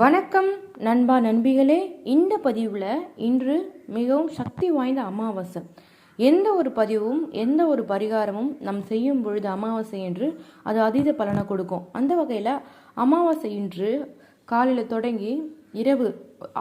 வணக்கம் நண்பா நண்பிகளே. இந்த பதிவில் இன்று மிகவும் சக்தி வாய்ந்த அமாவாசை. எந்த ஒரு பதிவும் எந்த ஒரு பரிகாரமும் நம் செய்யும் பொழுது அமாவாசை என்று அது அதீத பலனை கொடுக்கும். அந்த வகையில் அமாவாசை இன்று காலையில் தொடங்கி இரவு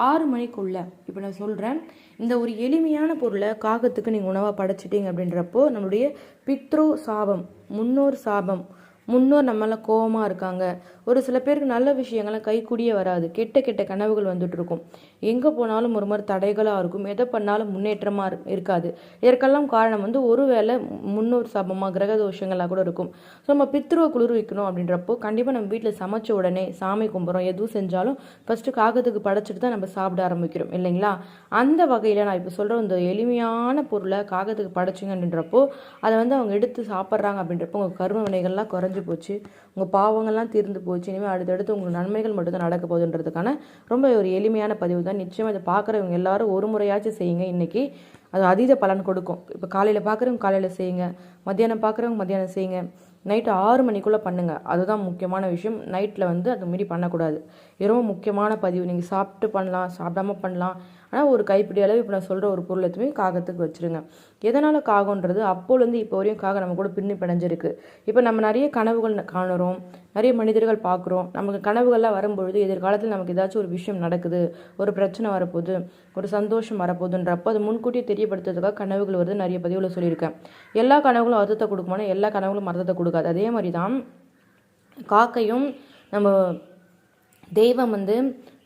ஆறு மணிக்குள்ள இப்போ நான் சொல்கிறேன் இந்த ஒரு எளிமையான பொருளை காகத்துக்கு நீங்கள் உணவாக படைச்சிட்டீங்க அப்படின்றப்போ நம்மளுடைய பித்ரு சாபம் முன்னோர் சாபம் முன்னோர் நம்மளாம் கோவமாக இருக்காங்க. ஒரு சில பேருக்கு நல்ல விஷயங்கள்லாம் கைக்குடியே வராது. கெட்ட கெட்ட கனவுகள் வந்துட்டு இருக்கும். எங்கே போனாலும் ஒரு மாதிரி தடைகளாக இருக்கும். எதை பண்ணாலும் முன்னேற்றமாக இரு- இருக்காது. இதற்கெல்லாம் காரணம் வந்து ஒருவேளை முன்னோர் சாபமாக கிரக தோஷங்களாக கூட இருக்கும். ஸோ நம்ம பித்ருவை குளிர்விக்கணும் அப்படின்றப்போ கண்டிப்பாக நம்ம வீட்டில் சமைச்ச உடனே சாமி கும்பிட்றோம். எதுவும் செஞ்சாலும் ஃபஸ்ட்டு காகத்துக்கு படைச்சிட்டு தான் நம்ம சாப்பிட ஆரம்பிக்கிறோம். இல்லைங்களா? அந்த வகையில் நான் இப்போ சொல்கிற இந்த எளிமையான பொருளை காகத்துக்கு படைச்சிங்க அப்படின்றப்போ அதை வந்து அவங்க எடுத்து சாப்பிட்றாங்க அப்படின்றப்போ உங்கள் கரும வினைகள்லாம் குறைஞ்சி போச்சு. உங்கள் பாவங்கள்லாம் தீர்ந்து போச்சு. இனிமேல் அடுத்தடுத்து உங்களுக்கு நன்மைகள் மட்டும்தான் நடக்க போகுதுன்றதுக்கான ரொம்ப ஒரு எளிமையான பதிவு தான். நிச்சயமாக இதை பார்க்குறவங்க எல்லாரும் ஒரு முறையாச்சும் செய்யுங்க இன்றைக்கி அது அதீத பலன் கொடுக்கும். இப்போ காலையில் பார்க்குறவங்க காலையில் செய்யுங்க. மத்தியானம் பார்க்குறவங்க மத்தியானம் செய்யுங்க. நைட்டு ஆறு மணிக்குள்ளே பண்ணுங்கள் அதுதான் முக்கியமான விஷயம். நைட்டில் வந்து அது மீறி பண்ணக்கூடாது. இது ரொம்ப முக்கியமான பதிவு. நீங்கள் சாப்பிட்டு பண்ணலாம் சாப்பிடாம பண்ணலாம். ஆனால் ஒரு கைப்பிடி அளவு இப்போ நான் சொல்கிற ஒரு பொருள் எதுவுமே காகத்துக்கு வச்சுருங்க. எதனால் காகன்றது அப்போலேருந்து இப்போ வரையும் காகம் நம்ம கூட பின்னி பிணைஞ்சிருக்கு. இப்போ நம்ம நிறைய கனவுகள் காணுறோம். நிறைய மனிதர்கள் பார்க்குறோம். நமக்கு கனவுகள்லாம் வரும்பொழுது எதிர்காலத்தில் நமக்கு ஏதாச்சும் ஒரு விஷயம் நடக்குது. ஒரு பிரச்சனை வரப்போகுது. ஒரு சந்தோஷம் வரப்போகுதுன்றப்போ அது முன்கூட்டியே தெரியப்படுத்துறதுக்காக கனவுகள் வருது நிறைய பதிவில் சொல்லியிருக்கேன். எல்லா கனவுகளும் அர்த்தத்தை கொடுக்குமானா எல்லா கனவுகளும் அர்த்தத்தை கொடுக்காது. அதே மாதிரி தான் காக்கையும் நம்ம தெய்வம் வந்து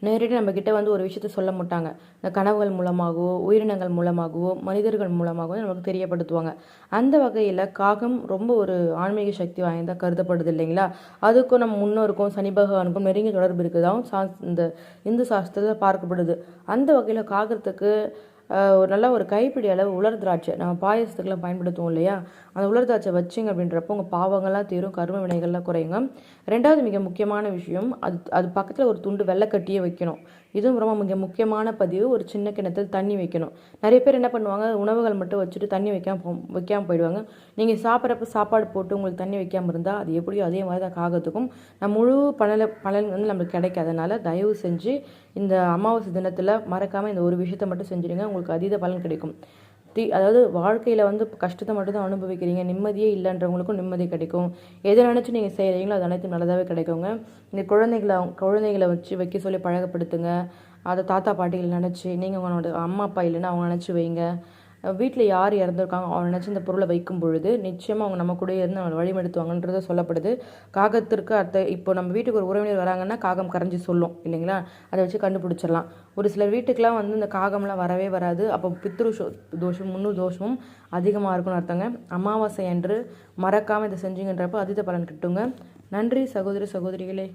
நேரடி நம்ம வந்து ஒரு விஷயத்த சொல்ல மாட்டாங்க. இந்த கனவுகள் மூலமாகவோ உயிரினங்கள் மூலமாகவோ மனிதர்கள் மூலமாகவோ நமக்கு தெரியப்படுத்துவாங்க. அந்த வகையில் காகம் ரொம்ப ஒரு ஆன்மீக சக்தி வாய்ந்த கருதப்படுது இல்லைங்களா? அதுக்கும் நம்ம முன்னோருக்கும் சனி பகவானுக்கும் நெருங்கிய தொடர்பு இருக்குதாகவும் சா இந்த இந்து சாஸ்திரத்தில் பார்க்கப்படுது. அந்த வகையில் காகத்துக்கு ஒரு நல்ல ஒரு கைப்பிடி அளவு உலர் திராட்சை. நம்ம பாயசத்துக்கெல்லாம் பயன்படுத்துவோம் இல்லையா? அந்த உலர் திராட்சை வச்சிங்க அப்படின்றப்போ உங்கள் பாவங்கள்லாம் தீரும் கரும வினைகள்லாம் குறையுங்க. ரெண்டாவது மிக முக்கியமான விஷயம் அது அது பக்கத்தில் ஒரு துண்டு வெள்ளைக்கட்டியே வைக்கணும். இதுவும் ரொம்ப மிக முக்கியமான பதிவு. ஒரு சின்ன கிணத்துல தண்ணி வைக்கணும். நிறைய பேர் என்ன பண்ணுவாங்க உணவுகள் மட்டும் வச்சுட்டு தண்ணி வைக்காம போ வைக்காமல் போயிடுவாங்க. நீங்கள் சாப்பிட்றப்ப சாப்பாடு போட்டு உங்களுக்கு தண்ணி வைக்காமல் இருந்தால் அது எப்படியோ அதே மாதிரி தான் காகத்துக்கும். நம்ம முழு பலன பலன் வந்து நம்மளுக்கு கிடைக்காதனால தயவு செஞ்சு இந்த அமாவாசை தினத்தில் மறக்காமல் இந்த ஒரு விஷயத்தை மட்டும் செஞ்சுடுங்க. உங்களுக்கு அதீத பலன் கிடைக்கும். தி அதாவது வாழ்க்கையில் வந்து கஷ்டத்தை மட்டும்தான் அனுபவிக்கிறீங்க நிம்மதியே இல்லைன்றவங்களுக்கும் நிம்மதி கிடைக்கும். எதை நினச்சி நீங்கள் செய்கிறீங்களோ அது அனைத்தும் நல்லதாகவே கிடைக்குங்க. இந்த குழந்தைகளை அவங்க- குழந்தைகளை வச்சு வைக்க சொல்லி பழகப்படுத்துங்க அதை தாத்தா பாட்டிகள் நினச்சி நீங்கள் உங்களோட அம்மா அப்பா இல்லைன்னா அவங்க நினச்சி வைங்க. வீட்டில் யார் இறந்துருக்காங்க அவங்க நினச்சி இந்த பொருளை வைக்கும் பொழுது நிச்சயமாக அவங்க நம்ம கூட இருந்து அவங்களை வழிமடுத்துவாங்கன்றது சொல்லப்படுது. காகத்திற்கு அடுத்த இப்போ நம்ம வீட்டுக்கு ஒரு உறவினர் வராங்கன்னா காகம் கரைஞ்சி சொல்லும் இல்லைங்களா? அதை வச்சு கண்டுபிடிச்சிடலாம். ஒரு சிலர் வீட்டுக்கெலாம் வந்து இந்த காகம்லாம் வரவே வராது. அப்போ பித்ரு தோஷம் முன்னு தோஷமும் அதிகமாக இருக்கும்னு அர்த்தங்க. அமாவாசை அன்று மறக்காமல் இதை செஞ்சீங்கன்றப்போ அதித பலன் கிட்டுங்க. நன்றி சகோதரி சகோதரிகளே.